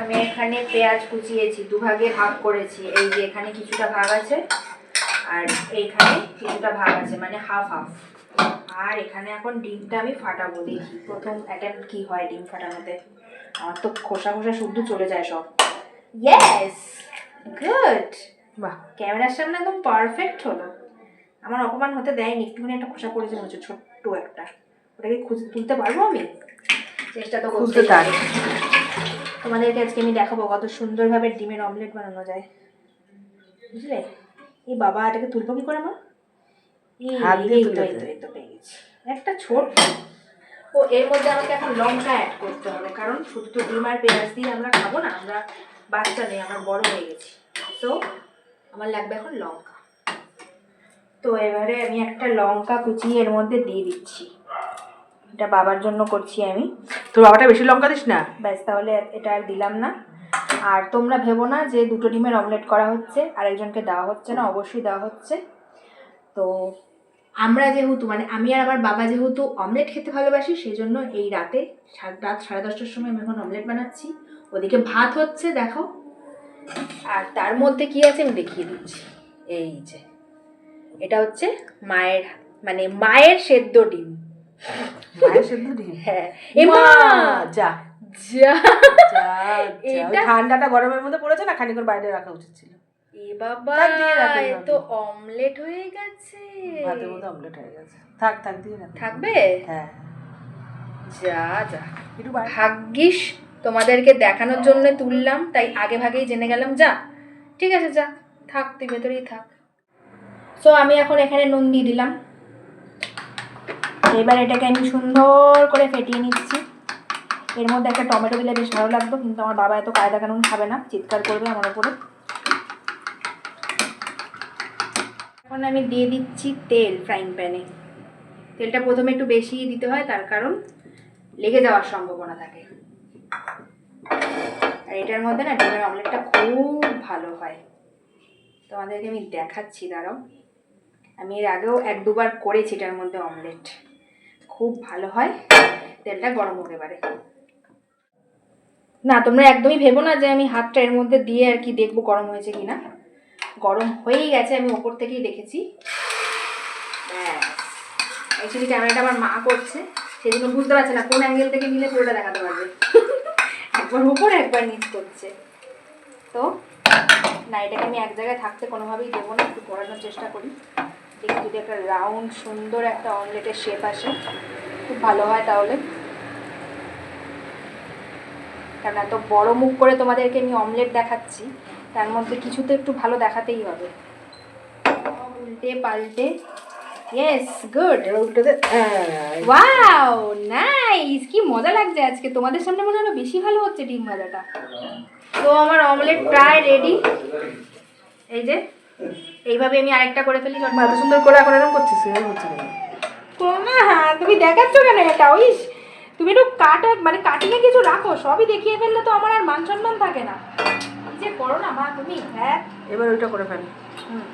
আমি এখানে পেঁয়াজ কুচিয়েছি দুভাগে ভাগ করেছি। এই যে এখানে কিছুটা ভাগ আছে আর এইখানে কিছুটা ভাগ আছে মানে হাফ হাফ আর এখানে এখন ডিমটা আমি ফাটাবো দেখি প্রথম অ্যাটেম্প কি হয় ডিম ফাটানোতে? আমার তো খোসা খোসা শুদ্ধ চলে যায় সব। ইয়েস গুড বাহ ক্যামেরার সামনে একদম পারফেক্ট হলো আমার অপমান হতে দেয়নি একটুখানি একটা খোসা পড়েছে মনে হচ্ছে ছোট্ট একটা। ওটাকে খুঁজে তুলতে পারব আমি? চেষ্টা তো করতে পারি। তোমাদেরকে আজকে আমি দেখাবো কত সুন্দরভাবে ডিমের অমলেট বানানো যায়। বুঝলে? এই বাবা এটাকে তুলবো কি করে মা। একটা ছোট ও এর মধ্যে আমাকে এখন লঙ্কা অ্যাড করতে হবে কারণ শুধু তো ডিম আর পেঁয়াজ দিয়ে আমরা খাব না আমরা বাচ্চা নেই আমরা বড় হয়ে গেছি। তো আমার লাগবে এখন লঙ্কা। তো এবারে আমি একটা লঙ্কা কুচিয়ে এর মধ্যে দিয়ে দিচ্ছি। এটা বাবার জন্য করছি আমি। তোর বাবাটা বেশি লঙ্কা দিস না? ব্যাস তাহলে এটা আর দিলাম না। আর তোমরা ভেবো না যে দুটো ডিমের অমলেট করা হচ্ছে আরেকজনকে দেওয়া হচ্ছে না অবশ্যই দেওয়া হচ্ছে। তো আমরা যেহেতু মানে আমি আর আমার বাবা যেহেতু অমলেট খেতে ভালোবাসি সেই জন্য এই রাতে রাত সাড়ে দশটার সময় আমি এখন অমলেট বানাচ্ছি। ওদিকে ভাত হচ্ছে দেখো। আর তার মধ্যে কি আছে আমি দেখিয়ে দিচ্ছি। এই যে এটা হচ্ছে মায়ের মানে মায়ের সেদ্ধ ডিম। হ্যাঁ। ঠান্ডাটা গরমের মধ্যে পড়েছে না খানিক বাইরে রাখা উচিত ছিল। এ বাবা তো অমলেট হয়ে গেছে। ভাতের মধ্যে অমলেট হয়ে গেছে। থাক থাক দিয়ে রাখ। থাকবে? হ্যাঁ। যা যা। ভাগ্যিস তোমাদেরকে দেখানোর জন্য তুললাম তাই আগে ভাগেই জেনে গেলাম। যা ঠিক আছে যা। থাক তুই ভেতরেই থাক। সো আমি এখন এখানে নুন দিয়ে দিলাম। এবার এটাকে আমি সুন্দর করে ফেটিয়ে নিচ্ছি। এর মধ্যে একটা টমেটো দিলে বেশ ভালো লাগতো, কিন্তু আমার বাবা এত কায়দা কানুন খাবে না, চিৎকার করবে আমার উপরে। এখন আমি দিয়ে দিচ্ছি তেল ফ্রাইং প্যানে তেলটা প্রথমে একটু বেশি দিতে হয়, তার কারণ লেগে যাওয়ার সম্ভাবনা থাকে। আর এটার মধ্যে না ডিমের অমলেটটা খুব ভালো হয়। তোমাদেরকে আমি দেখাচ্ছি, দাঁড়াও। আমি এর আগেও এক দুবার করেছি এটার মধ্যে অমলেট। খুব ভালো হয়। তেলটা গরম হতে পারে। না, তোমরা একদমই ভেবো না যে আমি হাতটা এর মধ্যে দিয়ে আর কি দেখব গরম হয়েছে কি না গরম হয়েই গেছে, আমি ওপর থেকেই দেখেছি। অ্যাকচুয়ালি ক্যামেরাটা আমার মা করছে, সেই জন্য বুঝতে পারছে না কোন অ্যাঙ্গেল থেকে নিলে পুরোটা দেখাতে পারবে। একবার উপর, একবার নিচ করছে। তো, না, এটাকে আমি এক জায়গায় থাকতে কোনোভাবেই দেবো না, একটু করানোর চেষ্টা করি। দেখি যদি একটা রাউন্ড সুন্দর একটা অমলেটের শেপ আসে খুব ভালো হয় তাহলে। কারণ এত বড় মুখ করে তোমাদেরকে আমি অমলেট দেখাচ্ছি তার মধ্যে কিছু তো একটু ভালো দেখাতেই হবে। উল্টে পাল্টে। ইয়েস গুড ওয়াও নাইস কি মজা লাগছে আজকে। তোমাদের সামনে মনে হলো বেশি ভালো হচ্ছে ডিম ভাজাটা। তো আমার অমলেট প্রায় রেডি এই যে এইভাবে আমি আরেকটা করে ফেলি এত সুন্দর করে এখন এরকম করছিস এরকম হচ্ছে তো না হ্যাঁ তুমি দেখাচ্ছ কেন এটা? ওই তুমি একটু কাটা মানে কাটিংয়ে কিছু রাখো সবই দেখিয়ে ফেললে তো আমার আর মান সম্মান থাকে না। যে করো না মা তুমি হ্যাঁ? এবার ওইটা করে ফেলো। হুম।